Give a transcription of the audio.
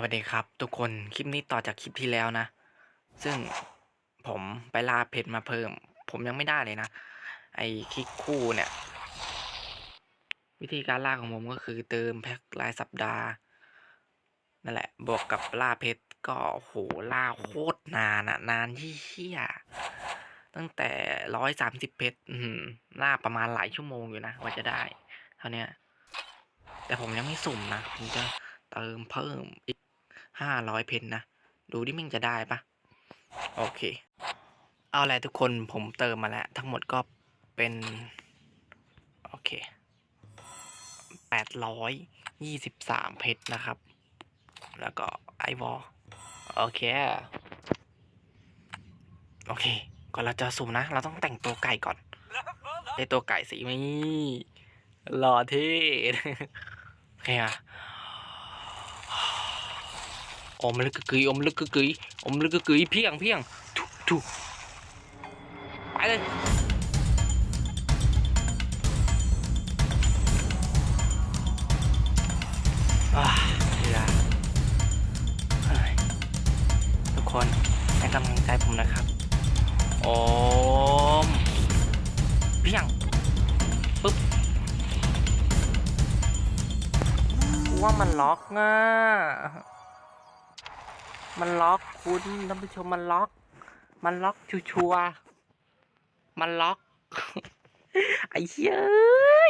วัสดีครับ ทุกคนคลิปนี้ต่อจากคลิปที่แล้วนะ ซึ่งผมไปล่าเพชรมาเพิ่ม ผมยังไม่ได้เลยนะ ไอคลิกคู่เนี่ย วิธีการล่าของผมก็คือเติมแพ็ครายสัปดาห์นั่นแหละ บวกกับล่าเพชรก็โหล่าโคตรนานอะนานที่เชี่ยตั้งแต่ร้อยสามสิบเพชรล่าประมาณหลายชั่วโมงอยู่นะกว่าจะได้ เท่านี้แต่ผมยังไม่สุ่มนะผมจะเติมเพิ่มอีก ห้าร้อยเพนนะ ดูดิมันจะได้ปะโอเค เอาแหละทุกคนผมเติมมาแล้ว ทั้งหมดก็เป็น โอเคแปดร้อยยี่สิบสามเพชรนะครับ แล้วก็ไอวอลโอเค โอเค ก่อนเราจะสุ่มนะ เราต้องแต่งตัวไก่ก่อนได้ตัวไก่สีไม่หล่อเท่โอเคอะ อมลึกกึกกึยอมลึกกึกกึยอมลึกกึกกึยเพียงเพียงทุทุไปเลยอาเวลาเฮ้ยทุกคนให้กำลังใจผมนะครับอมเพียงปึ๊บว่ามันล็อกอะ มันล็อกคุณท่านผู้ชมมันล็อก มันล็อกชัวร์มันล็อก ไอ้เหี้ยเอ้